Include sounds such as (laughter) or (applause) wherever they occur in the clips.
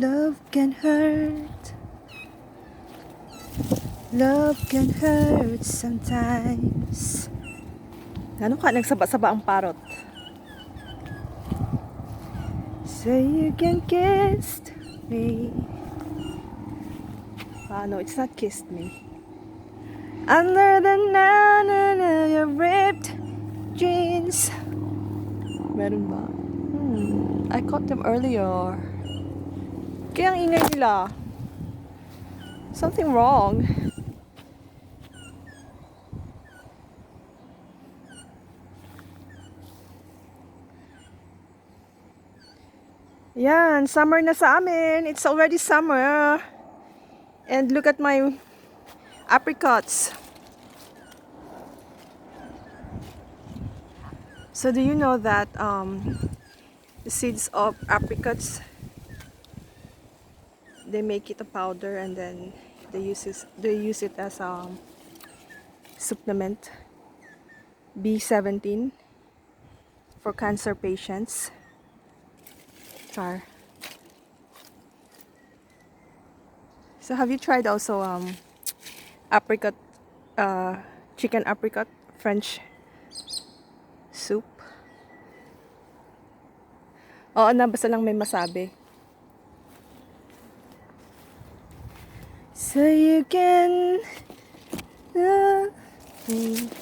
Love can hurt. Love can hurt sometimes. Ano ka? Nagsaba-saba ang parot. Say you can kiss me. Ah, no, it's not kissed me. Under the nana of your ripped jeans. Meron ba? Hmm, I caught them earlier. Kaya ang ingay nila. Something wrong. Yan, summer na sa amin. It's already summer. And look at my apricots. So do you know that um, the seeds of apricots they make it a powder and then they use it, they use it as a um, supplement B17 for cancer patients. Char. So have you tried also um apricot uh chicken apricot French soup? Oo na, basta lang may masabi. So you can love me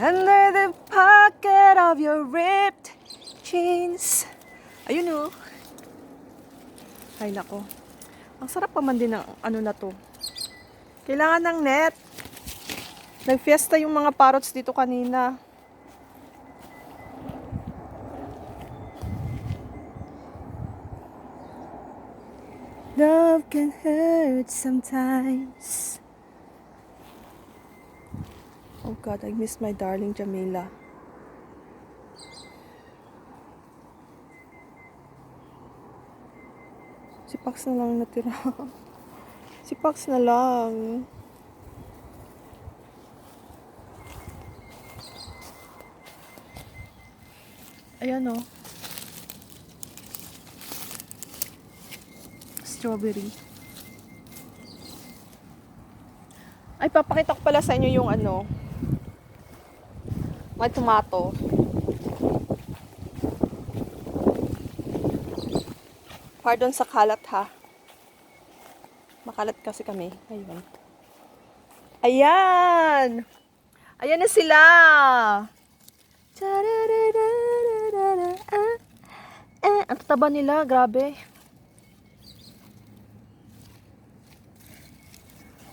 under the pocket of your ripped jeans. Ayun oh. Ay nako. Ang sarap pa man din ng ano na to. Kailangan ng net. Nagfiesta yung mga parrots dito kanina. Love can hurt sometimes. Oh God, I miss my darling Jamila. Si Pax na lang natira. (laughs) si Pax na lang. Ayan oh. Strawberry. Ay, papakita ko pala sa inyo yung ano. May tomato. Pardon sa kalat ha. Makalat kasi kami. Ayun. Ayan! Ayan na sila! Ah, Eh, ang tataba nila, grabe.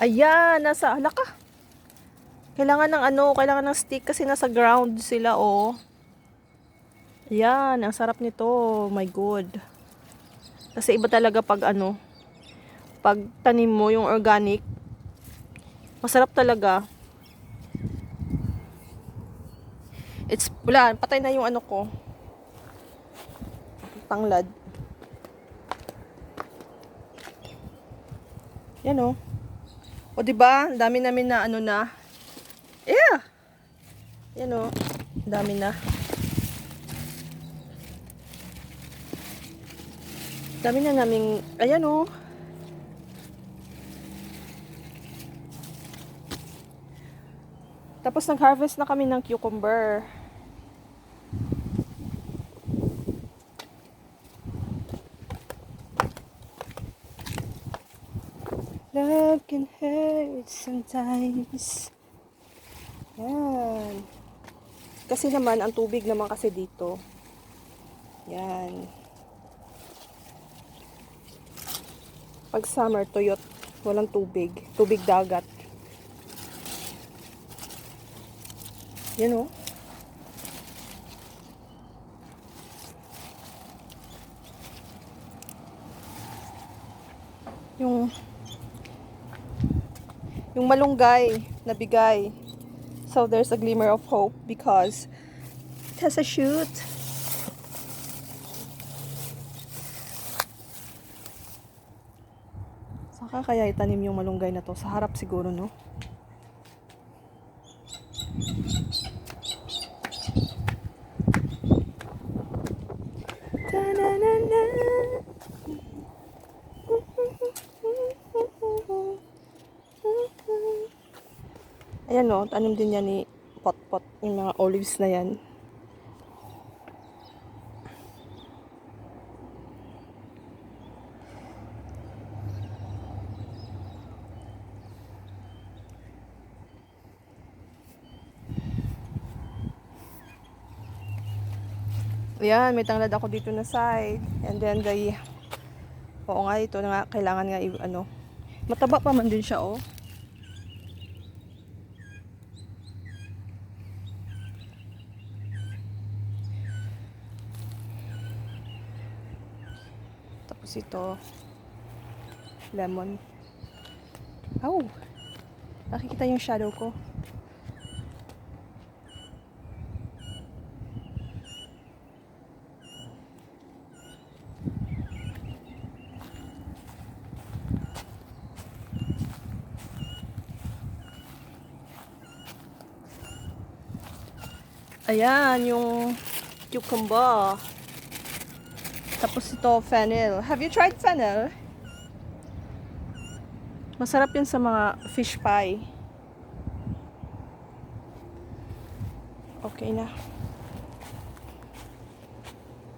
Ayan, nasa, hala ka. Kailangan ng ano, kailangan ng stick kasi nasa ground sila, oh. Ayan, ang sarap nito. My God. Kasi iba talaga pag ano, pag tanim mo yung organic, masarap talaga. It's, wala, patay na yung ano ko. Tanglad. Yan o. O, diba? Ang dami namin na ano na. Yeah! Yan o. Ang dami na. Dami na naming, ayan o. Tapos nag-harvest na kami ng cucumber. Love can hurt sometimes. Yan. Kasi naman, ang tubig naman kasi dito. Yan. Pag summer, tuyot. Walang tubig. Tubig dagat. Yan o. Yung yung malunggay na bigay. So there's a glimmer of hope because it has a shoot. Saka kaya itanim yung malunggay na to? Sa harap siguro, no? Ayan o, tanim din yan ni Pot-Pot. Yung mga olives na yan. Ayan, may tanglad ako dito na side. And then the... Oo nga, ito na nga, kailangan nga, ano, mataba pa man din siya, oh. Tapos ito, lemon. Oh, nakikita yung shadow ko. Ayan, yung cucumber. Tapos ito, fennel. Have you tried fennel? Masarap yan sa mga fish pie. Okay na.